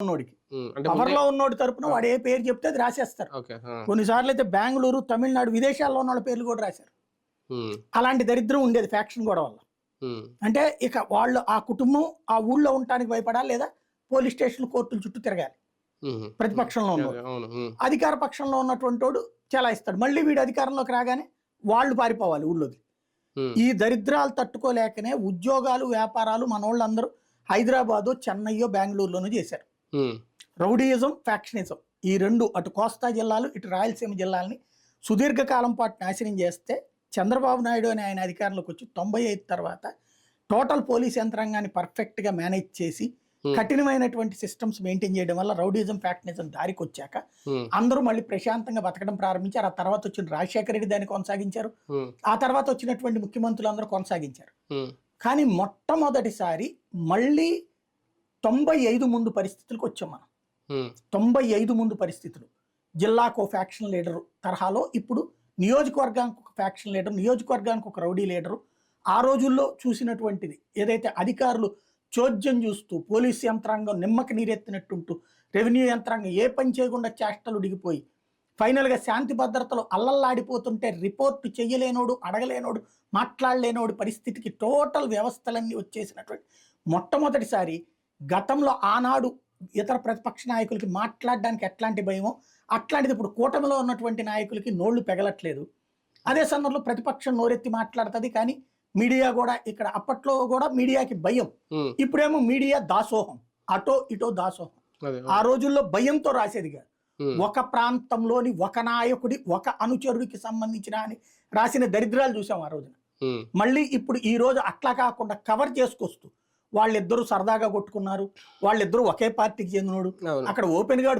ఉన్నోడికి. పవర్లో ఉన్నోడి తరపున వాడు ఏ పేరు చెప్తే అది రాసేస్తారు. కొన్నిసార్లు అయితే బెంగళూరు తమిళనాడు విదేశాల్లో ఉన్న వాళ్ళ పేర్లు కూడా రాశారు. అలాంటి దరిద్రం ఉండేది ఫ్యాక్షన్ గొడవ వల్ల. అంటే ఇక వాళ్ళు ఆ కుటుంబం ఆ ఊళ్ళో ఉండటానికి భయపడాలి లేదా పోలీస్ స్టేషన్ కోర్టుల చుట్టూ తిరగాలి. ప్రతిపక్షంలో ఉమ్, అధికార పక్షంలో ఉన్నటువంటి వాడు చాలా ఇస్తాడు మళ్ళీ వీడు అధికారంలోకి రాగానే వాళ్ళు పారిపోవాలి ఊళ్ళోకి. ఈ దరిద్రాలు తట్టుకోలేకనే ఉద్యోగాలు వ్యాపారాలు మన వాళ్ళందరూ హైదరాబాదు చెన్నయ్యో బెంగళూరులోనూ చేశారు. రౌడీయిజం ఫ్యాక్షనిజం ఈ రెండు అటు కోస్తా జిల్లాలు ఇటు రాయలసీమ జిల్లాలని సుదీర్ఘకాలం పాటు నాశనం చేస్తే చంద్రబాబు నాయుడు అని ఆయన అధికారంలోకి వచ్చి తొంభై ఐదు తర్వాత టోటల్ పోలీస్ యంత్రాంగాన్ని పర్ఫెక్ట్గా మేనేజ్ చేసి. కఠినమైనటువంటి సిస్టమ్స్ మెయింటైన్ చేయడం వల్ల రౌడీజం ఫ్యాక్షనిజం దారికి వచ్చాక అందరూ మళ్ళీ ప్రశాంతంగా బతకడం ప్రారంభించారు. ఆ తర్వాత వచ్చిన రాజశేఖర రెడ్డి దాన్ని కొనసాగించారు. ఆ తర్వాత వచ్చినటువంటి ముఖ్యమంత్రులు అందరూ కొనసాగించారు కానీ మొట్టమొదటిసారి మళ్ళీ తొంభై ఐదు ముందు పరిస్థితులకు వచ్చాం మనం. తొంభై ఐదు ముందు పరిస్థితులు. జిల్లాకు ఒక ఫ్యాక్షన్ లీడరు తరహాలో ఇప్పుడు నియోజకవర్గానికి ఒక ఫ్యాక్షన్ లీడర్ నియోజకవర్గానికి ఒక రౌడీ లీడరు ఆ రోజుల్లో చూసినటువంటిది ఏదైతే అధికారులు చోద్యం చూస్తూ పోలీసు యంత్రాంగం నిమ్మకి నీరెత్తినట్టుంటూ రెవెన్యూ యంత్రాంగం ఏ పని చేయకుండా చేష్టలు దిగిపోయి ఫైనల్గా శాంతి భద్రతలు అల్లల్లాడిపోతుంటే రిపోర్ట్ చెయ్యలేనోడు అడగలేనోడు మాట్లాడలేనోడు పరిస్థితికి టోటల్ వ్యవస్థలన్నీ వచ్చేసినటువంటి మొట్టమొదటిసారి గతంలో ఆనాడు ఇతర ప్రతిపక్ష నాయకులకి మాట్లాడడానికి ఎట్లాంటి భయమో అట్లాంటిది ఇప్పుడు కూటమిలో ఉన్నటువంటి నాయకులకి నోళ్ళు పెగలట్లేదు. అదే సందర్భంలో ప్రతిపక్షం నోరెత్తి మాట్లాడుతుంది కానీ మీడియా కూడా ఇక్కడ అప్పట్లో కూడా మీడియాకి భయం. ఇప్పుడేమో మీడియా దాసోహం అటో ఇటో దాసోహం. ఆ రోజుల్లో భయంతో రాసేది కాదు. ఒక ప్రాంతంలోని ఒక నాయకుడి ఒక అనుచరుడికి సంబంధించిన అని రాసిన దరిద్రాలు చూసాం ఆ రోజున. మళ్ళీ ఇప్పుడు ఈ రోజు అట్లా కాకుండా కవర్ చేసుకొస్తూ వాళ్ళిద్దరూ సరదాగా కొట్టుకున్నారు. వాళ్ళిద్దరూ ఒకే పార్టీకి చెందినోడు. అక్కడ ఓపెన్గా